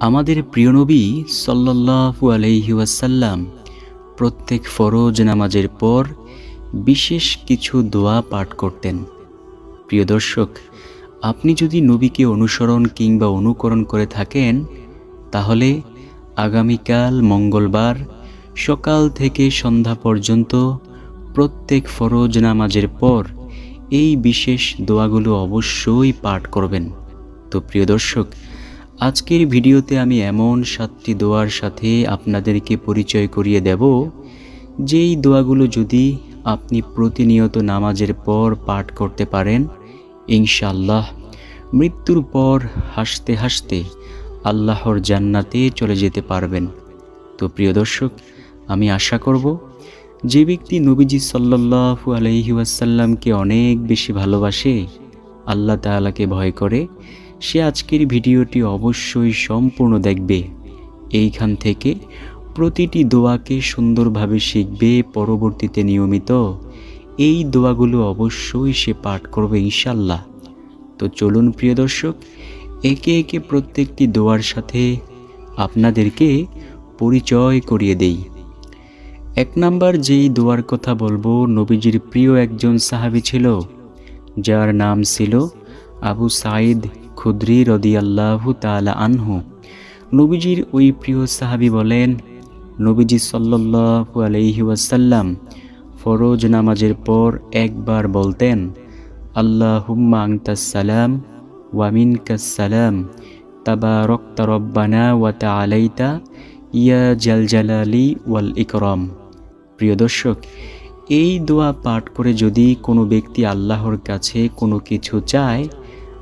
আমাদের প্রিয় নবী সাল্লাল্লাহু আলাইহি ওয়াসাল্লাম প্রত্যেক ফরজ নামাজের পর বিশেষ কিছু দোয়া পাঠ করতেন। প্রিয় দর্শক, আপনি যদি নবীকে অনুসরণ কিংবা অনুকরণ করে থাকেন, তাহলে আগামীকাল মঙ্গলবার সকাল থেকে সন্ধ্যা পর্যন্ত প্রত্যেক ফরজ নামাজের পর এই বিশেষ দোয়াগুলো অবশ্যই পাঠ করবেন। তো প্রিয় দর্শক আজকের ভিডিওতে আমি এমন সাতটি দোয়ার সাথে আপনাদেরকে পরিচয় করিয়ে দেব, যেই দোয়াগুলো যদি আপনি প্রতিনিয়ত নামাজের পর পাঠ করতে পারেন ইনশাল্লাহ মৃত্যুর পর হাসতে হাসতে আল্লাহর জান্নাতে চলে যেতে পারবেন। তো প্রিয় দর্শক, আমি আশা করব যে ব্যক্তি নবীজি সাল্লাল্লাহু আলাইহি ওয়াসাল্লামকে অনেক বেশি ভালোবাসে, আল্লাহ তাআলাকে ভয় করে সে আজকের ভিডিওটি অবশ্যই সম্পূর্ণ দেখবে। এইখান থেকে প্রতিটি দোয়াকে সুন্দরভাবে শিখবে পরবর্তীতে নিয়মিত। এই দোয়াগুলো অবশ্যই সে পাঠ করবে ইনশাল্লাহ তো চলুন প্রিয় দর্শক, একে একে প্রত্যেকটি দোয়ার সাথে আপনাদেরকে পরিচয় করিয়ে দেই। এক নাম্বার যেই দোয়ার কথা বলব, নবীজির প্রিয় একজন সাহাবী ছিল, যার নাম ছিল আবু সাইদ খুদ্রি রদিয়াল্লাহু তালা আনহু। নবীজির ওই প্রিয় সাহাবী বলেন, নবীজি সাল্লাল্লাহু আলাইহি ওয়াসাল্লাম ফরজ নামাজের পর একবার বলতেন, আল্লাহুম্মা আংতাস ওয়ামিন ওয়ামিনকাস তাবা তাবারকতা রব্বানা ওয়া তাআলাইতা ইয়া জালজালালি ওয়াল ইকরম। প্রিয় দর্শক, এই দোয়া পাঠ করে যদি কোনো ব্যক্তি আল্লাহর কাছে কোনো কিছু চায়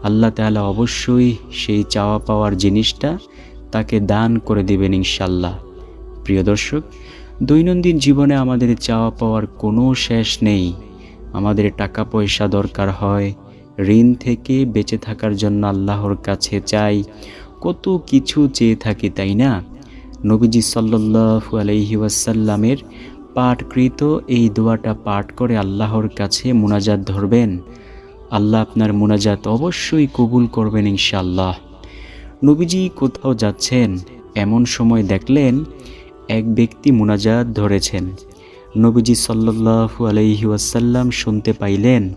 আল্লাহ তাআলা অবশ্যই সেই চাওয়া পাওয়ার জিনিসটা তাকে দান করে দেবেন ইনশাল্লাহ প্রিয় দর্শক, দৈনন্দিন জীবনে আমাদের চাওয়া পাওয়ার কোনো শেষ নেই। আমাদের টাকা পয়সা দরকার হয়, ঋণ থেকে বেঁচে থাকার জন্য আল্লাহর কাছে চাই। কত কিছু চেয়ে থাকি, তাই না? নবীজি সাল্লাল্লাহু আলাইহি ওয়াসাল্লামের পাঠকৃত এই দোয়াটা পাঠ করে আল্লাহর কাছে মোনাজাত ধরবেন। আল্লাহ আপনার মোনাজাত অবশ্যই কবুল করবেন ইনশাআল্লাহ। নবীজি কোথাও যাচ্ছেন, এমন সময় দেখলেন এক ব্যক্তি মোনাজাত ধরেছেন। নবীজি আলাইহি ওয়াসাল্লাম শুনতে পাইলেন,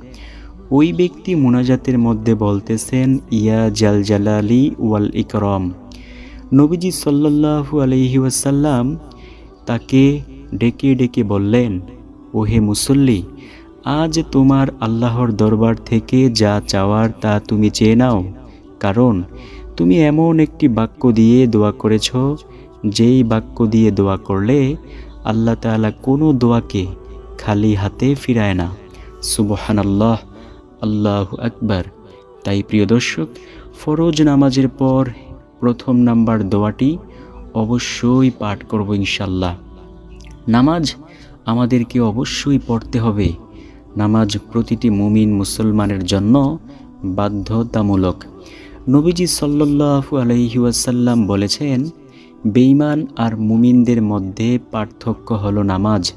ওই ব্যক্তি মোনাজাতের মধ্যে বলতেছেন, ইয়া জাল জালালি ওয়াল ইকরম। নবীজি আলাইহি ওয়াসাল্লাম তাকে ডেকে ডেকে বললেন, ওহে মুসল্লি আজ তোমার আল্লাহর দরবার থেকে যা চাওয়ার তা তুমি চেয়ে নাও। কারণ তুমি এমন একটি বাক্য দিয়ে দোয়া করেছ, যেই বাক্য দিয়ে দোয়া করলে আল্লাহ তাআলা কোনো দোয়াকে খালি হাতে ফিরায় না। সুবহানাল্লাহ, আল্লাহ আকবার। তাই প্রিয় দর্শক, ফরজ নামাজের পর প্রথম নাম্বার দোয়াটি অবশ্যই পাঠ করব ইনশাল্লাহ নামাজ আমাদেরকে অবশ্যই পড়তে হবে। নামাজ প্রতিটি মুমিন মুসলমানের জন্য বাধ্যতামূলক। নবীজি সাল্লাল্লাহু আলাইহি ওয়াসাল্লাম বলেছেন, বেঈমান আর মুমিনদের মধ্যে পার্থক্য হলো নামাজ।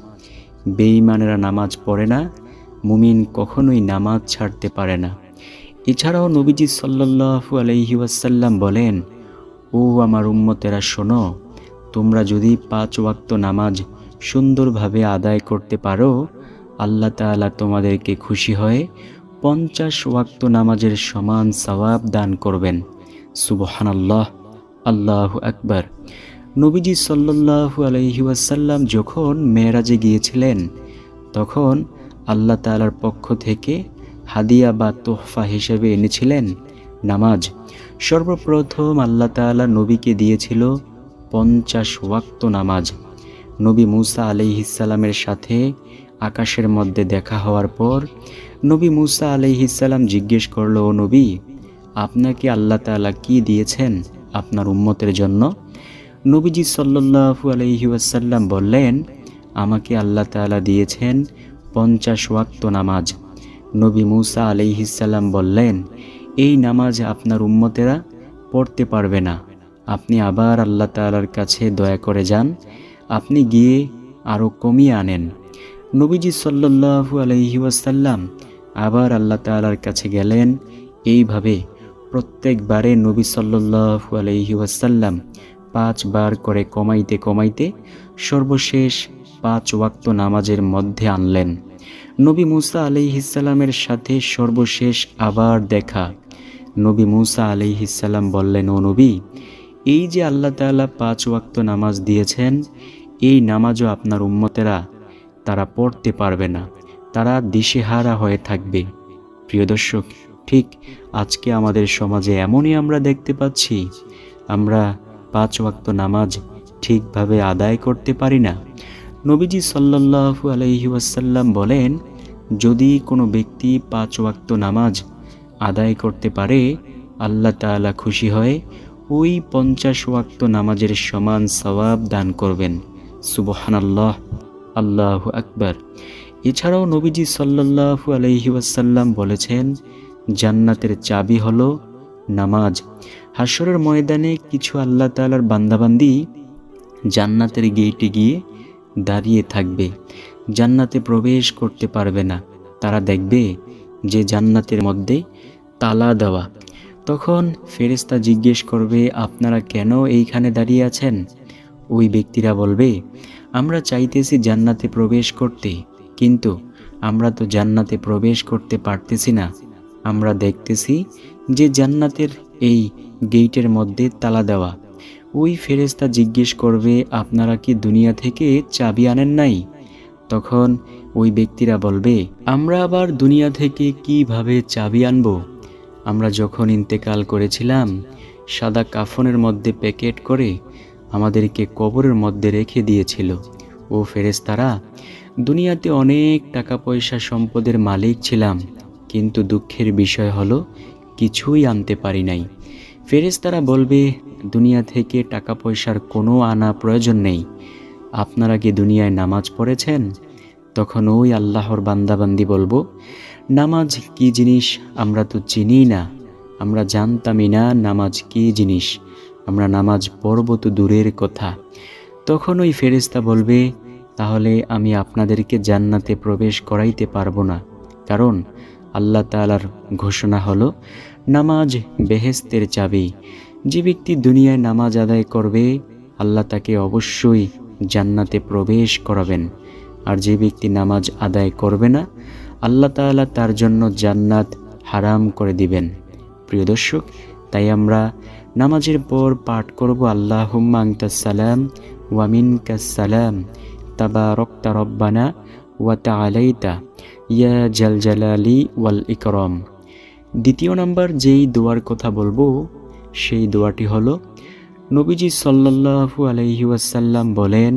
বেঈমানেরা নামাজ পড়ে না, মুমিন কখনোই নামাজ ছাড়তে পারে না। এছাড়াও নবীজি সাল্লাল্লাহু আলাইহি ওয়াসাল্লাম বলেন, ও আমার উম্মতেরা, শোনো, তোমরা যদি পাঁচ ওয়াক্ত নামাজ সুন্দরভাবে আদায় করতে পারো আল্লাহ তাআলা তোমাদেরকে খুশি হয়ে পঞ্চাশ ওয়াক্ত নামাজের সমান সওয়াব দান করবেন। সুবহানাল্লাহ, আল্লাহ আকবার। নবীজি সাল্লাল্লাহু আলাইহি ওয়াসাল্লাম যখন মেরাজে গিয়েছিলেন, তখন আল্লাহ তাআলার পক্ষ থেকে হাদিয়া বা তোহফা হিসেবে এনেছিলেন নামাজ। সর্বপ্রথম আল্লাহ তাআলা নবীকে দিয়েছিল পঞ্চাশ ওয়াক্ত নামাজ। নবী মুসা আলাইহিসাল্লামের সাথে আকাশের মধ্যে দেখা হওয়ার পর নবী মুসা আলাইহিসাল্লাম জিজ্ঞেস করল, ও নবী, আপনাকে আল্লাহ তাআলা কি দিয়েছেন আপনার উম্মতের জন্য? নবীজি সাল্লাল্লাহু আলাইহি ওয়াসাল্লাম বললেন, আমাকে আল্লাহ তাআলা দিয়েছেন পঞ্চাশ ওয়াক্ত নামাজ। নবী মুসা আলাইহিসাল্লাম বললেন, এই নামাজ আপনার উম্মতেরা পড়তে পারবে না। আপনি আবার আল্লাহ তাআলার কাছে দয়া করে যান। আপনি গিয়ে আরও কমিয়ে আনেন। নবীজি সাল্লাল্লাহু আলাইহি ওয়াসাল্লাম আবার আল্লাহ তাআলার কাছে গেলেন। এইভাবে প্রত্যেকবারে নবী সাল্লাল্লাহু আলাইহি ওয়াসাল্লাম পাঁচবার করে কমাইতে কমাইতে সর্বশেষ পাঁচ ওয়াক্ত নামাজের মধ্যে আনলেন। নবী মুসা আলাইহিসাল্লামের সাথে সর্বশেষ আবার দেখা। নবী মুসা আলাইহিসাল্লাম বললেন, ও নবী, এই যে আল্লাহ তাআলা পাঁচ ওয়াক্ত নামাজ দিয়েছেন, এই নামাজও আপনার উম্মতেরা তারা পড়তে পারবে না। তারা দিশেহারা হয়ে থাকবে। প্রিয় দর্শক, ঠিক আজকে আমাদের সমাজে এমনই আমরা দেখতে পাচ্ছি। আমরা পাঁচ ওয়াক্ত নামাজ ঠিকভাবে আদায় করতে পারি না। নবীজি সাল্লাল্লাহু আলাইহি ওয়াসাল্লাম বলেন, যদি কোনো ব্যক্তি পাঁচ ওয়াক্ত নামাজ আদায় করতে পারে, আল্লাহ তাআলা খুশি হয় ওই পঞ্চাশ ওয়াক্ত নামাজের সমান সওয়াব দান করবেন। সুবহানাল্লাহ। আল্লাহু আকবার। এছাড়াও নবীজি সাল্লাল্লাহু আলাইহি ওয়াসাল্লাম বলেছেন, জান্নাতের চাবি হলো নামাজ। হাসরের ময়দানে কিছু আল্লাহ তাআলার বান্দাবান্দি জান্নাতের গেইটে গিয়ে দাঁড়িয়ে থাকবে। জান্নাতে প্রবেশ করতে পারবে না। তারা দেখবে যে জান্নাতের মধ্যে তালা দেওয়া। তখন ফেরেশতা জিজ্ঞেস করবে, আপনারা কেন এইখানে দাঁড়িয়ে আছেন? ওই ব্যক্তিরা বলবে আমরা চাইতেছি জান্নাতে প্রবেশ করতে, কিন্তু আমরা তো জান্নাতে প্রবেশ করতে পারতেছি না। আমরা দেখতেছি যে জান্নাতের এই গেইটের মধ্যে তালা দেওয়া। ওই ফেরেশতা জিজ্ঞেস করবে, আপনারা কি দুনিয়া থেকে চাবি আনেন নাই? তখন ওই ব্যক্তিরা বলবে, আমরা আবার দুনিয়া থেকে কীভাবে চাবি আনব? আমরা যখন ইন্তেকাল করেছিলাম, সাদা কাফনের মধ্যে প্যাকেট করে আমাদেরকে কবরের মধ্যে রেখে দিয়েছিল। ও ফেরেশতারা, দুনিয়াতে অনেক টাকা পয়সা সম্পদের মালিক ছিলাম, কিন্তু দুঃখের বিষয় হলো, কিছুই আনতে পারি নাই। ফেরেশতারা বলবে, দুনিয়া থেকে টাকা পয়সার কোনো আনা প্রয়োজন নেই। আপনারা কি দুনিয়ায় নামাজ পড়েছেন? তখন ওই আল্লাহর বান্দাবান্দি বলব, নামাজ কি জিনিস আমরা তো চিনি না। আমরা জানতামই না নামাজ কি জিনিস। আমরা নামাজ পড়ব তো দূরের কথা। তখন ওই ফেরেশতা বলবে, তাহলে আমি আপনাদেরকে জান্নাতে প্রবেশ করাইতে পারব না। কারণ আল্লাহ তাআলার ঘোষণা হলো, নামাজ বেহেস্তের চাবি। যে ব্যক্তি দুনিয়ায় নামাজ আদায় করবে, আল্লাহ তাকে অবশ্যই জান্নাতে প্রবেশ করাবেন। আর যে ব্যক্তি নামাজ আদায় করবে না, আল্লাহ তাআলা তার জন্য জান্নাত হারাম করে দিবেন। প্রিয় দর্শক, তাই আমরা নামাজের পর পাঠ করব আল্লাহ সালাম ওয়ামিন সালাম তাবা রক্তা রব্বানা ওয়া তালাইতা ইয়া জাল জালালি ওয়াল ইকরম। দ্বিতীয় নাম্বার যেই দোয়ার কথা বলব, সেই দোয়াটি হলো, নবীজি সাল্লাল্লাহু আলাইহি ওয়াসাল্লাম বলেন,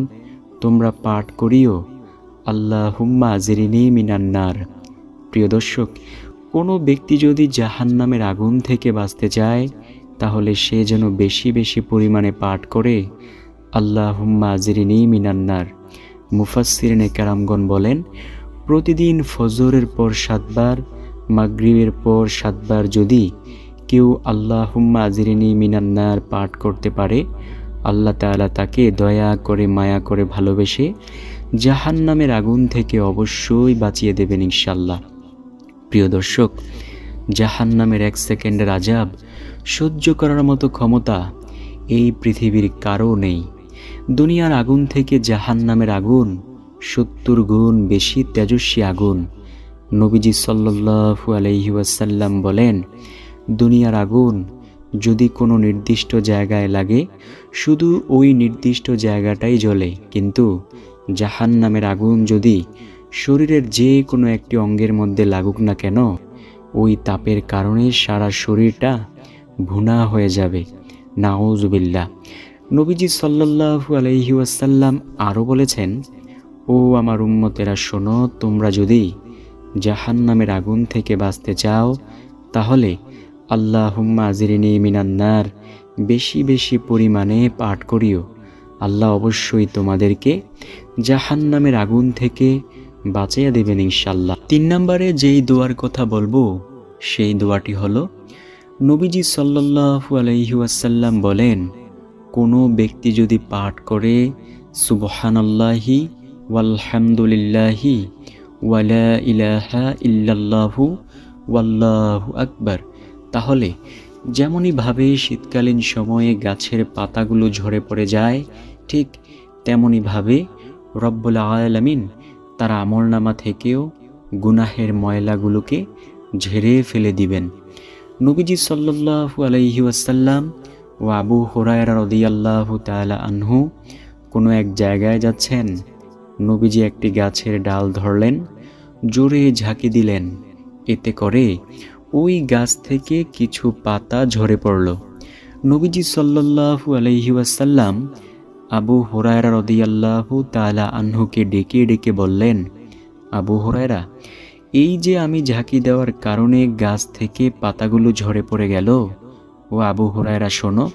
তোমরা পাঠ করিও আল্লাহ হুম্মা জিরিনি মিনান্নার প্রিয় দর্শক, কোনো ব্যক্তি যদি জাহান্নামের আগুন থেকে বাঁচতে চায় তাহলে সে যেন বেশি বেশি পরিমাণে পাঠ করে আল্লাহ হুম্মা মিনান্নার মুফাসসিরিনে কারামগণ বলেন, প্রতিদিন ফজরের পর সাতবার, মাগরিবের পর সাতবার যদি কেউ আল্লাহ হুম্মা জিরিনি মিনান্নার পাঠ করতে পারে, আল্লাহ তাআলা তাকে দয়া করে, মায়া করে ভালোবেসে জাহান নামের আগুন থেকে অবশ্যই বাঁচিয়ে দেবেন ইনশাল্লাহ প্রিয় দর্শক জাহান নামের এক সেকেন্ডের আজাব সহ্য করার মতো ক্ষমতা এই পৃথিবীর কারও নেই। দুনিয়ার আগুন থেকে জাহান নামের আগুন, সত্তর গুণ বেশি তেজস্বী আগুন। নবীজি সাল্লু আলহি ওয়াসাল্লাম বলেন, দুনিয়ার আগুন যদি কোনো নির্দিষ্ট জায়গায় লাগে, শুধু ওই নির্দিষ্ট জায়গাটাই জ্বলে। কিন্তু জাহান নামের আগুন যদি শরীরের যে কোনো একটি অঙ্গের মধ্যে লাগুক না কেন ওই তাপের কারণে সারা শরীরটা ভুনা হয়ে যাবে। নাউজুবিল্লা নবীজি সাল্লাহু ওয়াসাল্লাম আরও বলেছেন, ও আমার উম্মতেরা, শোনো, তোমরা যদি জাহান নামের আগুন থেকে বাঁচতে চাও, তাহলে আল্লাহ আজিরিনী মিনান্নার বেশি বেশি পরিমাণে পাঠ করিও। আল্লাহ অবশ্যই তোমাদেরকে জাহান নামের আগুন থেকে বাঁচিয়ে দেবেন ইনশাল্লাহ তিন নম্বরে যেই দোয়ার কথা বলব সেই দোয়াটি হলো, নবীজি সাল্লাহু আলহিউসাল্লাম বলেন, কোনো ব্যক্তি যদি পাঠ করে, সুবহানাল্লাহি ওয়ালহামদুলিল্লাহি ওয়ালা ইলাহা ইল্লাল্লাহু ওয়াল্লাহু আকবার। তাহলে যেমনইভাবে শীতকালীন সময়ে গাছের পাতাগুলো ঝরে পড়ে যায়, ঠিক তেমনইভাবে রব্বুল আলামিন তার আমলনামা থেকেও গুনাহের ময়লাগুলোকে ঝেড়ে ফেলে দিবেন। নবীজি সাল্লাল্লাহু আলাইহি ওয়াসাল্লাম ও আবু হুরায়রা রাদিয়াল্লাহু তাআলা আনহু কোনো এক জায়গায় যাচ্ছেন। নবীজি একটি গাছের ডাল ধরলেন, জোরে ঝাঁকি দিলেন। এতে করে ওই গাছ থেকে কিছু পাতা ঝরে পড়ল। নবীজি সাল্লাল্লাহু আলাইহি ওয়াসাল্লাম আবু হুরায়রা রাদিয়াল্লাহু তালা আনহুকে ডেকে ডেকে বললেন, আবু হুরায়রা এই যে আমি ঝাঁকি দেওয়ার কারণে গাছ থেকে পাতাগুলো ঝরে পড়ে গেল, ও আবু হুরায়রা, শোনো,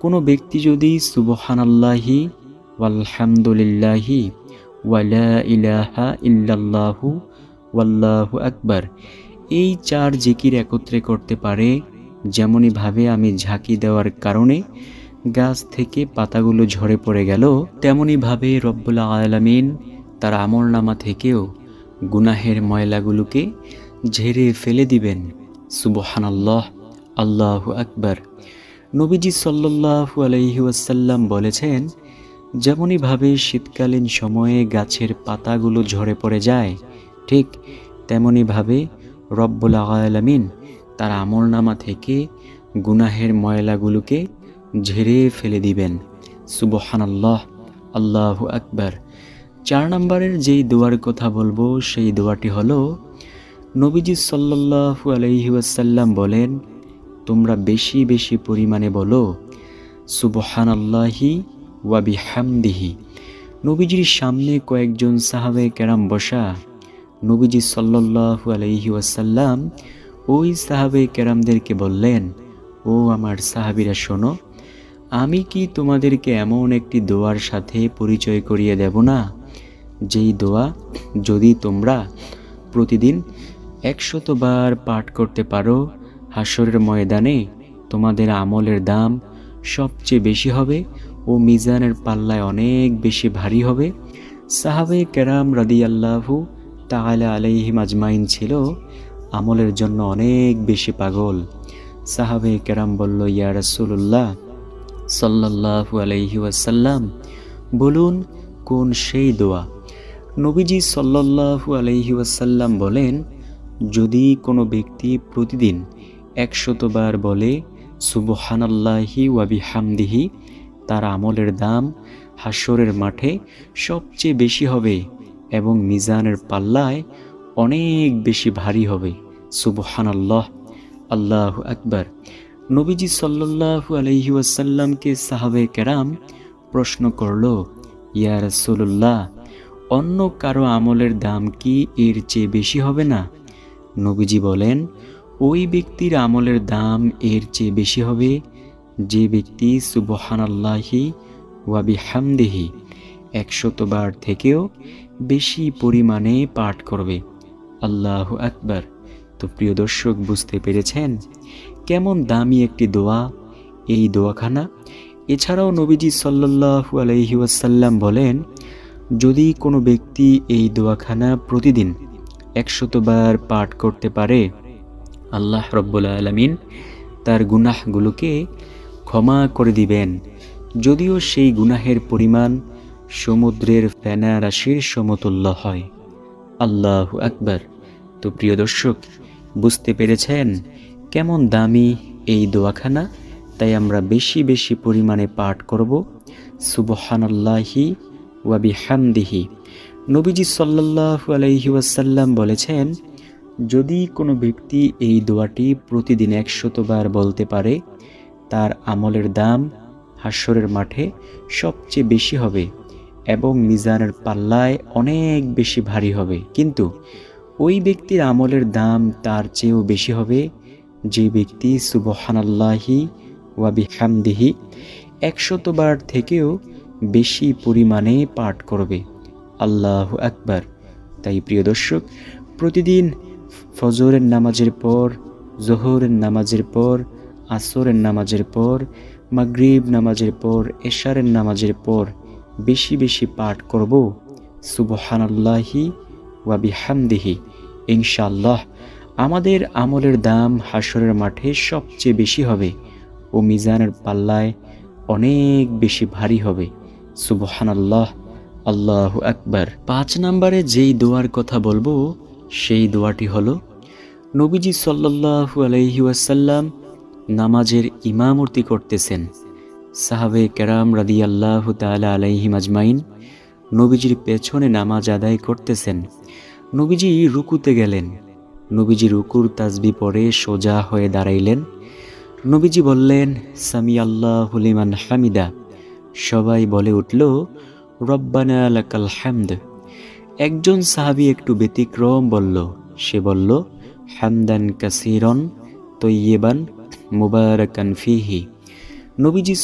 কোনো ব্যক্তি যদি সুবহান সুবহানাল্লাহি ওয়ালহামদুলিল্লাহি ওয়ালা ইলাহা ইল্লাল্লাহু ওয়াল্লাহু আকবার, এই চার জিকির একত্রে করতে পারে, যেমনইভাবে আমি ঝাঁকি দেওয়ার কারণে গাছ থেকে পাতাগুলো ঝরে পড়ে গেল, তেমনইভাবে রব্বুল আলামিন তার আমল নামা থেকেও গুনাহের ময়লাগুলোকে ঝেড়ে ফেলে দিবেন। সুবহানাল্লাহ, আল্লাহ আকবার। নবীজি সাল্লাল্লাহু আলাইহি ওয়াসাল্লাম বলেছেন, যেমনইভাবে শীতকালীন সময়ে গাছের পাতাগুলো ঝরে পড়ে যায়, ঠিক তেমনইভাবে রব্বুল আলামিন তার আমলনামা থেকে গুনাহের ময়লাগুলোকে ঝেড়ে ফেলে দিবেন। সুবহানাল্লাহ, আল্লাহ আকবার। চার নম্বরের যেই দোয়ার কথা বলব, সেই দোয়াটি হলো, নবীজি সাল্লাল্লাহু আলাইহি ওয়াসাল্লাম বলেন, তোমরা বেশি বেশি পরিমাণে বলো সুবহান আল্লাহি ওয়া বিহামদিহি। নবীজির সামনে কয়েকজন সাহাবে কেরাম বসা, নবীজি আলাইহি ওয়াসাল্লাম ওই সাহাবে কেরামদেরকে বললেন, ও আমার সাহাবিরা, শোনো, আমি কি তোমাদেরকে এমন একটি দোয়ার সাথে পরিচয় করিয়ে দেব না? যেই দোয়া যদি তোমরা প্রতিদিন একশতবার পাঠ করতে পারো হাসরের ময়দানে তোমাদের আমলের দাম সবচেয়ে বেশি হবে ও মিজানের পাল্লায় অনেক বেশি ভারী হবে। সাহাবে কেরাম রাদি আল্লাহু তাহলে আলাইহিম আজমাইন ছিল আমলের জন্য অনেক বেশি পাগল। সাহাবে কেরাম বলল, ইয়া রাসূলুল্লাহ সাল্লাল্লাহু আলাইহি ওয়াসাল্লাম, বলুন কোন সেই দোয়া নবীজি আলাইহি ওয়াসাল্লাম বলেন, যদি কোনো ব্যক্তি প্রতিদিন একশতবার বলে, সুবহানাল্লাহি ওয়াবি হামদিহি তার আমলের দাম হাসরের মাঠে সবচেয়ে বেশি হবে এবং মিজানের পাল্লায় অনেক বেশি ভারী হবে। সুবহানাল্লাহ, আল্লাহ আকবার। নবীজি সাল্লাল্লাহু আলাইহি ওয়াসাল্লামকে সাহাবে কেরাম প্রশ্ন করল, ইয়া রাসূলুল্লাহ অন্য কারও আমলের দাম কি এর চেয়ে বেশি হবে না? নবীজি বলেন, ওই ব্যক্তির আমলের দাম এর চেয়ে বেশি হবে। যে ব্যক্তি সুবহানাল্লাহি ওয়াবি হামদেহি একশতবার থেকেও বেশি পরিমাণে পাঠ করবে। আল্লাহ আকবার। তো প্রিয় দর্শক, বুঝতে পেরেছেন কেমন দামি একটি দোয়া? এই দোয়াখানা? এছাড়াও নবীজি সাল্লাল্লাহু আলাইহি ওয়াসাল্লাম বলেন যদি কোনো ব্যক্তি এই দোয়াখানা প্রতিদিন একশতবার পাঠ করতে পারে, আল্লাহ রব্বুল আলমিন তার গুনাহগুলোকে ক্ষমা করে দিবেন। যদিও সেই গুনাহের পরিমাণ সমুদ্রের ফেনা রাশির সমতুল্য হয়। আল্লাহ আকবার। তো প্রিয় দর্শক, বুঝতে পেরেছেন কেমন দামি এই দোয়াখানা? তাই আমরা বেশি বেশি পরিমাণে পাঠ করব। সুবহানাল্লাহি ওয়াবি হামদিহি নবীজি সাল্লাল্লাহু আলাইহি ওয়াসাল্লাম বলেছেন, যদি কোনো ব্যক্তি এই দোয়াটি প্রতিদিন একশতবার বলতে পারে, তার আমলের দাম হাস্যরের মাঠে সবচেয়ে বেশি হবে এবং মিজানের পাল্লায় অনেক বেশি ভারী হবে। কিন্তু ওই ব্যক্তির আমলের দাম তার চেয়েও বেশি হবে যে ব্যক্তি সুবহানাল্লাহি ওয়াবি হামদিহি একশতবার থেকেও বেশি পরিমাণে পাঠ করবে। আল্লাহ আকবার। তাই প্রিয় দর্শক, প্রতিদিন ফজরের নামাজের পর, জোহরের নামাজের পর, আসরের নামাজের পর, মাগরিব নামাজের পর, এশারের নামাজের পর বেশি বেশি পাঠ করব। সুবহানাল্লাহি ওয়াবি হামদিহি ইনশাআল্লাহ, আমাদের আমলের দাম হাসরের মাঠে সবচেয়ে বেশি হবে ও মিজানের পাল্লায় অনেক বেশি ভারী হবে। সুবহান আল্লাহ আকবার। পাঁচ নম্বরে যেই দোয়ার কথা বলব, সেই দোয়াটি হলো, নবীজি সাল্লাল্লাহু আলাইহি ওয়াসাল্লাম নামাজের ইমামতি করতেছেন। সাহাবে কেরাম রাদি আল্লাহ তালা আলাইহিম আজমাইন নবীজির পেছনে নামাজ আদায় করতেছেন। নবীজি রুকুতে গেলেন। নবীজি রুকুর তাজবি পরে সোজা হয়ে দাঁড়াইলেন। নবীজি বললেন সামি আল্লাহ হুলিমান হামিদা। সবাই বলে উঠল, রব্বানা লাকাল হামদ। একজন সাহাবি একটু ব্যতিক্রম বলল। সে বলল, হামদান কাসিরন তৈয়েবান মুবারাকান ফিহি। নবীজি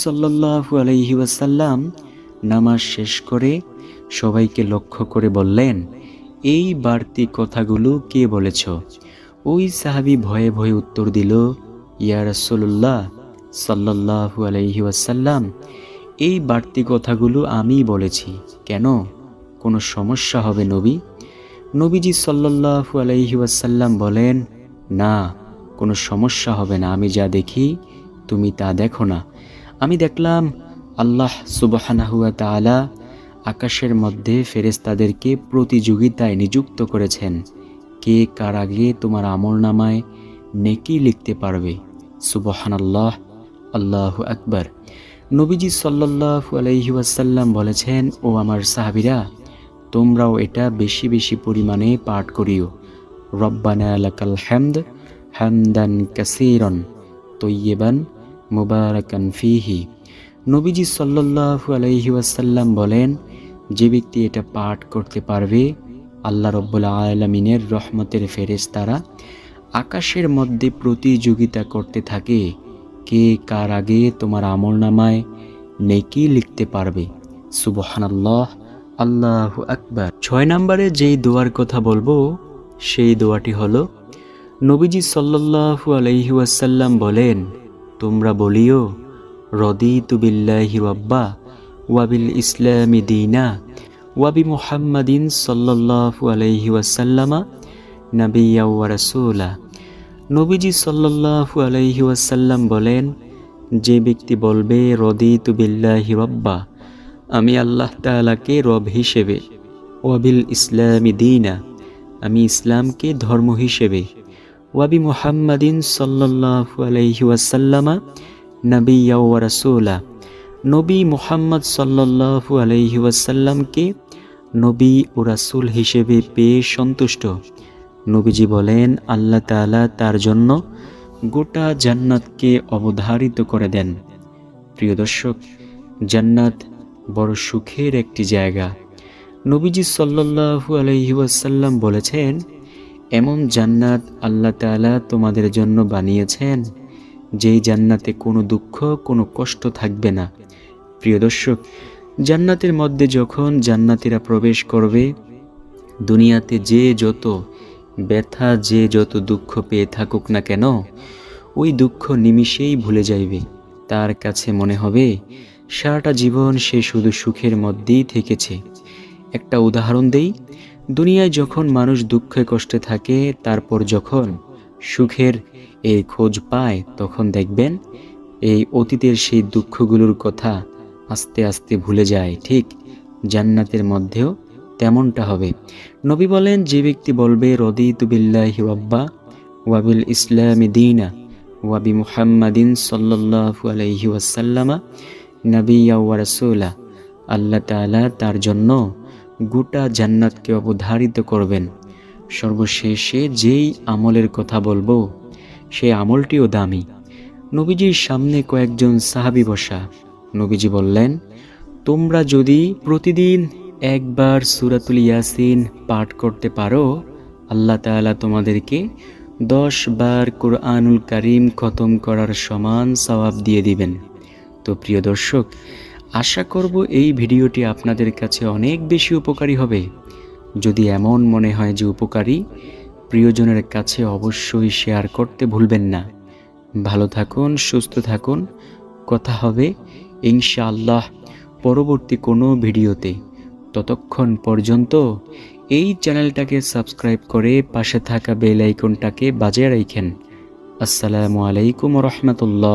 আলাইহি ওয়াসাল্লাম নামাজ শেষ করে সবাইকে লক্ষ্য করে বললেন, এই বাড়তি কথাগুলো কে বলেছ? ওই সাহাবি ভয়ে ভয়ে উত্তর দিল, ইয়া রাসূলুল্লাহ সাল্লাল্লাহু আলাইহি ওয়াসাল্লাম এই বাড়তি কথাগুলো আমি বলেছি। কেন? কোনো সমস্যা হবে নবী? নবীজি সাল্লাল্লাহু আলাইহি ওয়াসাল্লাম বলেন, না, কোনো সমস্যা হবে না। আমি যা দেখি, তুমি তা দেখো না। আমি দেখলাম, আল্লাহ সুবহানাহুয়া তাআলা আকাশের মধ্যে ফেরেশতাদেরকে প্রতিযোগিতায় নিযুক্ত করেছেন। কে কার আগে তোমার আমল নামায় নেকি লিখতে পারবে? সুবহানাল্লাহ, আল্লাহ আকবার। নবীজি সাল্লাল্লাহু আলাইহি ওয়াসাল্লাম বলেছেন, ও আমার সাহাবিরা, তোমরাও এটা বেশি বেশি পরিমাণে পাঠ করিও। রব্বানা লাকাল হামদ হামদান কাসীরন তৈয়বান মুবারাকান ফিহি। নবীজি সাল্লাল্লাহু আলাইহি ওয়াসাল্লাম বলেন, যে ব্যক্তি এটা পাঠ করতে পারবে, আল্লাহ রব্বুল আলমিনের রহমতের ফেরেস তারা আকাশের মধ্যে প্রতিযোগিতা করতে থাকে। কে কার আগে তোমার আমল নামায় নেকি লিখতে পারবে? সুবহানাল্লাহ, আল্লাহু আকবার। ছয় নম্বরে যেই দোয়ার কথা বলব, সেই দোয়াটি হলো, নবীজি সাল্লাল্লাহু আলাইহি ওয়াসাল্লাম বলেন, তোমরা বলিও, রদিতু বিল্লাহি রাব্বা ওয়াবিল ইসলামি দিনা ওয়াবি মুহাম্মাদিন সাল্লাল্লাহু আলাইহি ওয়াসাল্লামা নাবিয়্যা ওয়া রাসূলা। নবীজি সাল্লাল্লাহু আলাইহি ওয়াসাল্লাম বলেন, যে ব্যক্তি বলবে, রদিতু বিল্লাহি রাব্বা, আমি আল্লাহ তাআলাকে রব হিসেবে ওয়াবিল ইসলামি দিনা, আমি ইসলামকে ধর্ম হিসেবে ওয়াবি মুহাম্মাদিন সাল্লাল্লাহু আলাইহি ওয়াসাল্লামা ওয়া রাসূলা, নবী মুহাম্মদ সাল্লাল্লাহু আলাইহি ওয়াসাল্লামকে নবী ও রাসূল হিসেবে পেয়ে সন্তুষ্ট। নবীজি বলেন, আল্লাহ তাআলা তার জন্য গোটা জান্নাতকে অবধারিত করে দেন। প্রিয় দর্শক, জান্নাত বড় সুখের একটি জায়গা। নবীজি সাল্লাল্লাহু আলাইহি ওয়াসাল্লাম বলেছেন, এমন জান্নাত আল্লাহ তাআলা তোমাদের জন্য বানিয়েছেন, যেই জান্নাতে কোনো দুঃখ, কোনো কষ্ট থাকবে না। প্রিয় দর্শক, জান্নাতের মধ্যে যখন জান্নাতিরা প্রবেশ করবে, দুনিয়াতে যে যত ব্যথা যে যত দুঃখ পেয়ে থাকুক না কেন, ওই দুঃখ নিমিষেই ভুলে যাইবে। তার কাছে মনে হবে, সারাটা জীবন সে শুধু সুখের মধ্যেই থেকেছে। একটা উদাহরণ দেই, দুনিয়ায় যখন মানুষ দুঃখে কষ্টে থাকে, তারপর যখন সুখের এই খোঁজ পায়, তখন দেখবেন, এই অতীতের সেই দুঃখগুলোর কথা আস্তে আস্তে ভুলে যায়। ঠিক জান্নাতের মধ্যেও তেমনটা হবে। নবী বলেন, যে ব্যক্তি বলবে, রদিতু বিল্লাহি রব্বা ওয়াবিল ইসলামি দিনা ওয়াবি মুহাম্মাদিন সাল্লাল্লাহু আলাইহি ওয়াসাল্লামা নাবিয়্যা ওয়া রাসূলা, আল্লাহ তাআলা তার জন্য গোটা জান্নাতকে অবধারিত করবেন। সর্বশেষে যেই আমলের কথা বলব সেই আমলটিও দামি। নবীজির সামনে কয়েকজন সাহাবি বসা। নবীজি বললেন, তোমরা যদি প্রতিদিন একবার সুরাতুল ইয়াসিন পাঠ করতে পারো, আল্লাহ তাআলা তোমাদেরকে দশ বার কোরআনুল কারিম খতম করার সমান সওয়াব দিয়ে দিবেন। তো প্রিয় দর্শক, আশা করব এই ভিডিওটি আপনাদের কাছে অনেক বেশি উপকারী হবে। যদি এমন মনে হয় যে উপকারী, প্রিয়জনের কাছে অবশ্যই শেয়ার করতে ভুলবেন না। ভালো থাকুন, সুস্থ থাকুন। কথা হবে ইনশাআল্লাহ পরবর্তী কোনো ভিডিওতে। ততক্ষণ পর্যন্ত এই চ্যানেলটাকে সাবস্ক্রাইব করে পাশে থাকা বেল আইকনটাকে বাজিয়ে রাখেন। আসসালামু আলাইকুম রহমতুল্লাহ।